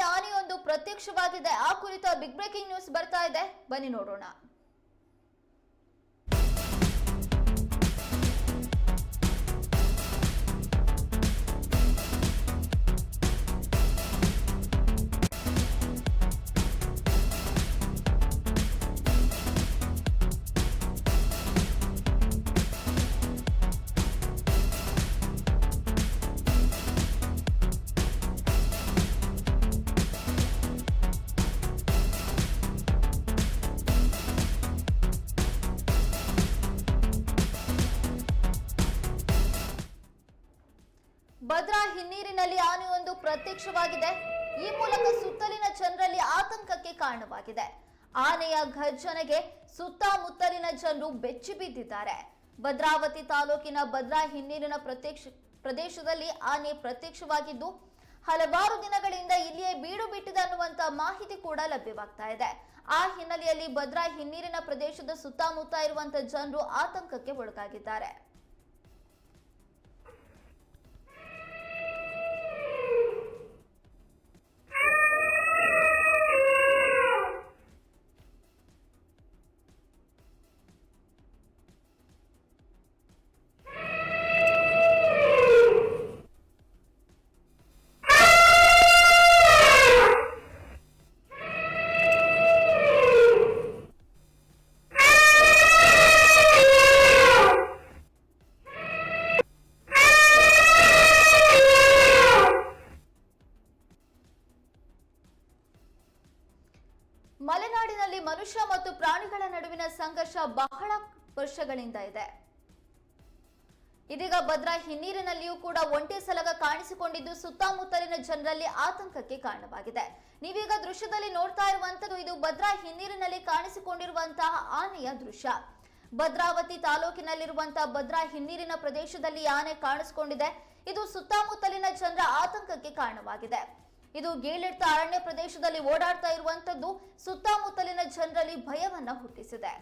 ಆನೆಯೊಂದು ಪ್ರತ್ಯಕ್ಷವಾಗಿದೆ. ಆ ಕುರಿತ big breaking news ಬರ್ತಾ ಇದೆ. ಬನ್ನಿ ನೋಡೋಣ. ಭದ್ರಾ ಹಿನ್ನೀರಿನಲ್ಲಿ ಆನೆಯೊಂದು ಪ್ರತ್ಯಕ್ಷವಾಗಿದೆ. ಈ ಮೂಲಕ ಸುತ್ತಲಿನ ಜನರಲ್ಲಿ ಆತಂಕಕ್ಕೆ ಕಾರಣವಾಗಿದೆ. ಆನೆಯ ಘರ್ಜನೆಗೆ ಸುತ್ತಮುತ್ತಲಿನ ಜನರು ಬೆಚ್ಚಿ ಬಿದ್ದಿದ್ದಾರೆ. ಭದ್ರಾವತಿ ತಾಲೂಕಿನ ಭದ್ರಾ ಹಿನ್ನೀರಿನ ಪ್ರತ್ಯಕ್ಷ ಪ್ರದೇಶದಲ್ಲಿ ಆನೆ ಪ್ರತ್ಯಕ್ಷವಾಗಿದ್ದು, ಹಲವಾರು ದಿನಗಳಿಂದ ಇಲ್ಲಿಯೇ ಬೀಡು ಬಿಟ್ಟಿದೆ ಅನ್ನುವಂತ ಮಾಹಿತಿ ಕೂಡ ಲಭ್ಯವಾಗ್ತಾ ಇದೆ. ಆ ಹಿನ್ನೆಲೆಯಲ್ಲಿ ಭದ್ರಾ ಹಿನ್ನೀರಿನ ಪ್ರದೇಶದ ಸುತ್ತಮುತ್ತ ಇರುವಂತ ಜನರು ಆತಂಕಕ್ಕೆ ಒಳಗಾಗಿದ್ದಾರೆ. ಮಲೆನಾಡಿನಲ್ಲಿ ಮನುಷ್ಯ ಮತ್ತು ಪ್ರಾಣಿಗಳ ನಡುವಿನ ಸಂಘರ್ಷ ಬಹಳ ವರ್ಷಗಳಿಂದ ಇದೆ. ಇದೀಗ ಭದ್ರಾ ಹಿನ್ನೀರಿನಲ್ಲಿಯೂ ಕೂಡ ಒಂಟೆ ಸಲಗ ಕಾಣಿಸಿಕೊಂಡಿದ್ದು ಸುತ್ತಮುತ್ತಲಿನ ಜನರಲ್ಲಿ ಆತಂಕಕ್ಕೆ ಕಾರಣವಾಗಿದೆ. ನೀವೀಗ ದೃಶ್ಯದಲ್ಲಿ ನೋಡ್ತಾ ಇರುವಂತದ್ದು ಇದು ಭದ್ರಾ ಹಿನ್ನೀರಿನಲ್ಲಿ ಕಾಣಿಸಿಕೊಂಡಿರುವಂತಹ ಆನೆಯ ದೃಶ್ಯ. ಭದ್ರಾವತಿ ತಾಲೂಕಿನಲ್ಲಿರುವಂತಹ ಭದ್ರಾ ಹಿನ್ನೀರಿನ ಪ್ರದೇಶದಲ್ಲಿ ಆನೆ ಕಾಣಿಸಿಕೊಂಡಿದೆ. ಇದು ಸುತ್ತಮುತ್ತಲಿನ ಜನರ ಆತಂಕಕ್ಕೆ ಕಾರಣವಾಗಿದೆ. ಇದು ಗೇಲೆಟ್ತ ಅರಣ್ಯ ಪ್ರದೇಶದಲ್ಲಿ ಓಡಾಡ್ತಾ ಇರುವಂತದ್ದು ಸುತ್ತಮುತ್ತಲಿನ ಜನರಲ್ಲಿ ಭಯವನ್ನ ಹುಟ್ಟಿಸಿದೆ.